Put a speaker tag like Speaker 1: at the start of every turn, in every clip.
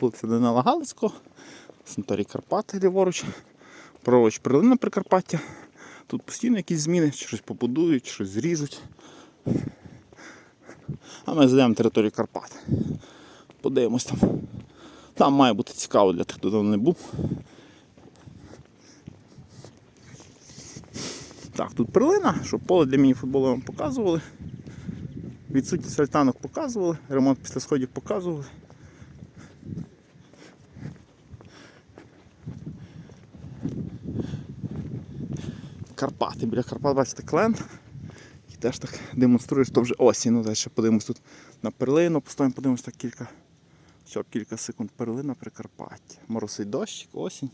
Speaker 1: вулиця Данила Галицького, санаторій Карпати ліворуч, праворуч Прилина Прикарпаття. Тут постійно якісь зміни, щось побудують, щось зріжуть. А ми зайдемо територію Карпат. Подивимось там. Там має бути цікаво для тих, хто давно не був. Так, тут перлина, що поле для міні-футболу вам показували. Відсутність альтанок показували, ремонт після сходів показували. Карпати. Біля Карпат, бачите, клен. І теж так демонструє, що вже осінь. Ну, далі ще подивимось тут на перлину, поставимо, подивимось так кілька, ще кілька секунд перлина Прикарпаття. Моросить дощик, осінь.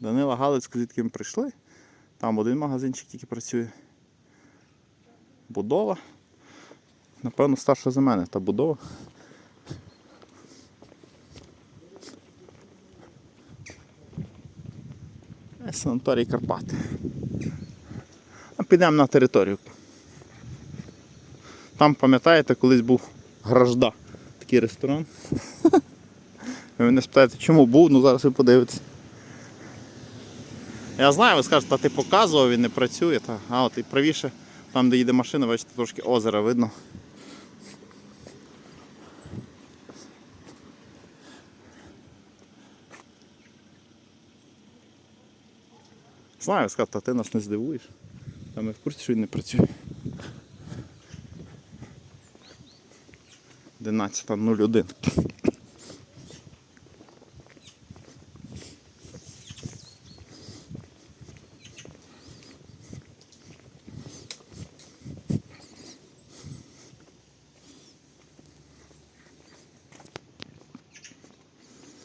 Speaker 1: Данила Галицька, звідки ми прийшли. Там один магазинчик тільки працює. Будова. Напевно, старша за мене та будова. Санаторій Карпати. А підемо на територію. Там, пам'ятаєте, колись був Гражда, такий ресторан. Ви мене спитаєте, чому був, ну зараз ви подивитесь. Я знаю, ви скажете, а ти показував, він не працює. Та, а от і правіше, там де їде машина, бачите, трошки озера видно. Знаю, ви скажете, а ти нас не здивуєш. Та ми в курсі, що він не працює. 11.01.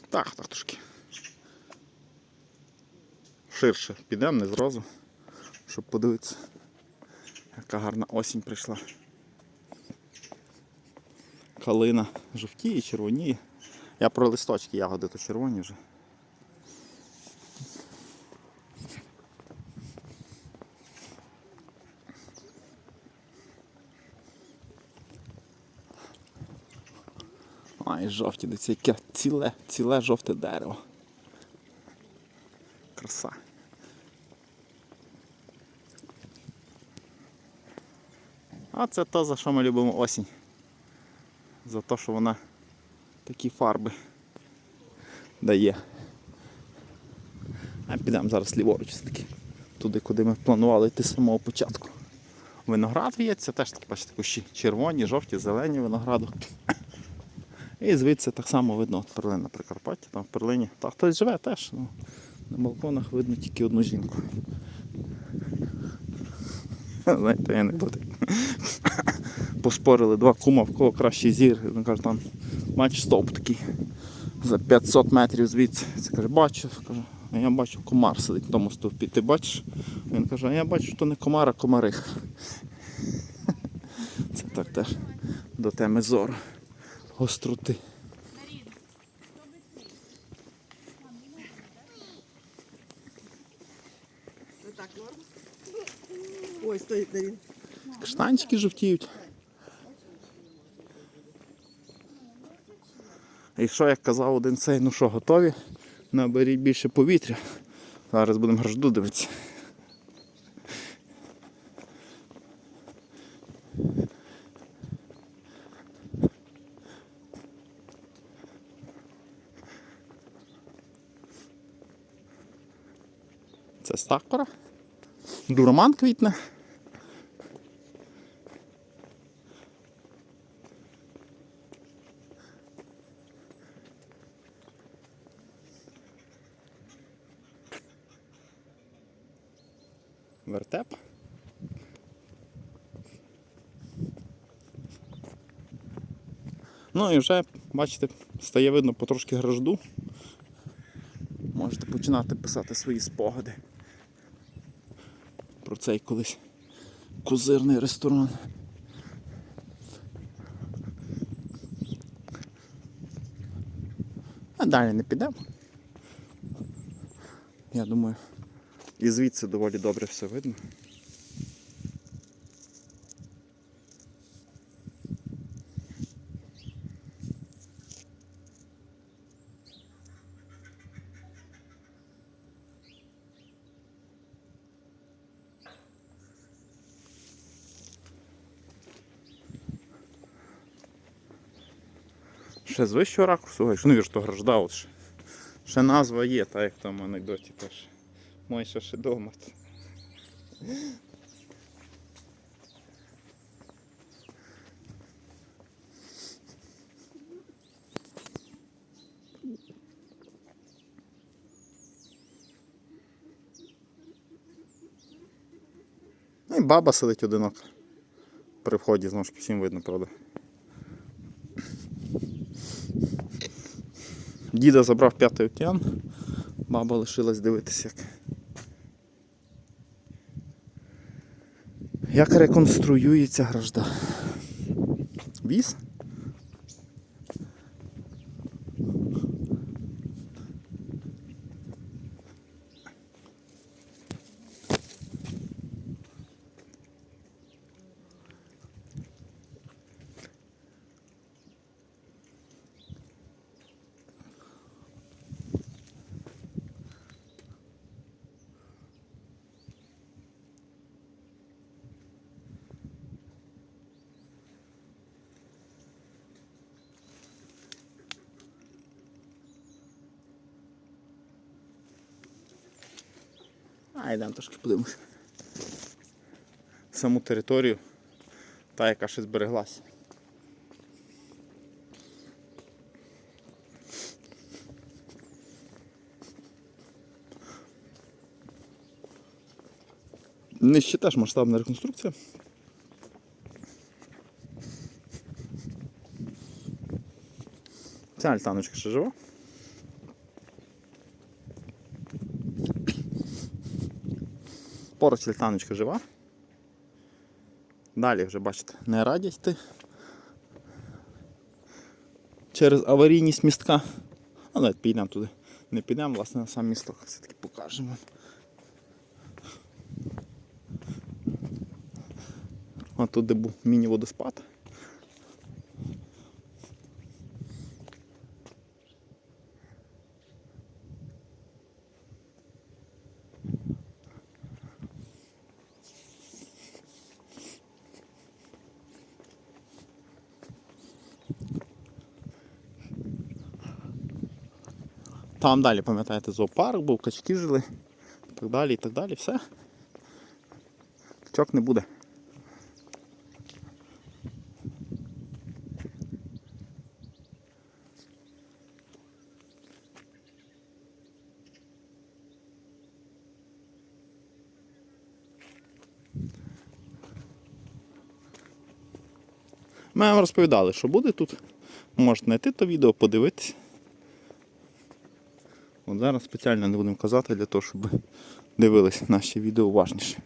Speaker 1: Так, так трошки. Ширше підемо, не зразу, щоб подивитися, яка гарна осінь прийшла. Калина жовтіє, червоніє. Я про листочки ягоди то червоні вже. Ай, жовті, дивіться, яке ціле, ціле жовте дерево. Краса. А це то, за що ми любимо осінь. За те, що вона такі фарби дає. А підемо зараз ліворуч таки. Туди, куди ми планували йти з самого початку. Виноград в'ється, теж так бачите, кущі червоні, жовті, зелені винограду. І звідси так само видно от перлина на Прикарпатті, там в перлині. Та хтось живе теж. Ну, на балконах видно тільки одну жінку. Знаєте, анекдоти. Поспорили два кума, в кого кращий зір. Він каже, там бачиш стовп такий за 500 метрів звідси. Це каже, бачу. Каже, а я бачу, комар сидить в тому стовпі. Ти бачиш? Він каже, а я бачу, що не комар, а комарих. Це так теж до теми зору. Гостроти.
Speaker 2: Ой, стоїть на він.
Speaker 1: Каштанчики жовтіють. І що, як казав один цей, ну що, готові? Наберіть більше повітря. Зараз будемо гражду дивитися. Це стакора. Дуроман квітне. Ну і вже, бачите, стає видно потрошки гражду. Можете починати писати свої спогади про цей колись козирний ресторан. А далі не підемо. Я думаю, і звідси доволі добре все видно. Ще з вищого ракурсу, що не вірш, то гражда, ще, ще назва є, та як там в анекдоті теж. Мойша ще дома. Ну і баба сидить одинока. При вході з ножки всім видно, правда. Діда забрав п'ятий океан, баба лишилась дивитися, як. Як реконструюється гражда. Віз? А, йдемо трошки подивимось. Саму територію, та яка ще збереглася. Нижче теж масштабна реконструкція. Ця альтаночка ще жива. Поруч літаночка жива. Далі вже, бачите, не радять йти через аварійність містка. А навіть підемо туди. Не підемо, власне, на сам місток все-таки покажемо. А тут де був міні-водоспад. Там далі, пам'ятаєте, зоопарк був, качки жили, і так далі, і так далі, все. Качок не буде. Ми вам розповідали, що буде тут. Можете знайти то відео, подивитися. От зараз спеціально не будемо казати для того, щоб дивились наші відео уважніше.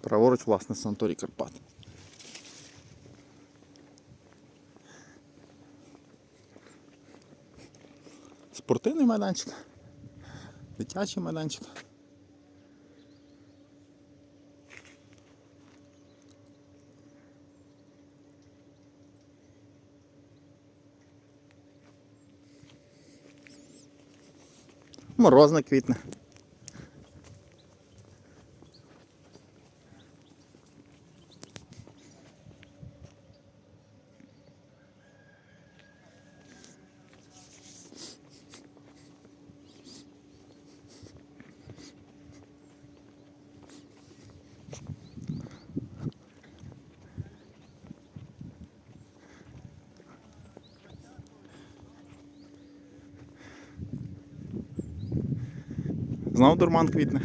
Speaker 1: Праворуч, власне, санаторій Карпат. Спортивний майданчик, дитячий майданчик. Морозна квітне. Знов дурман квітне.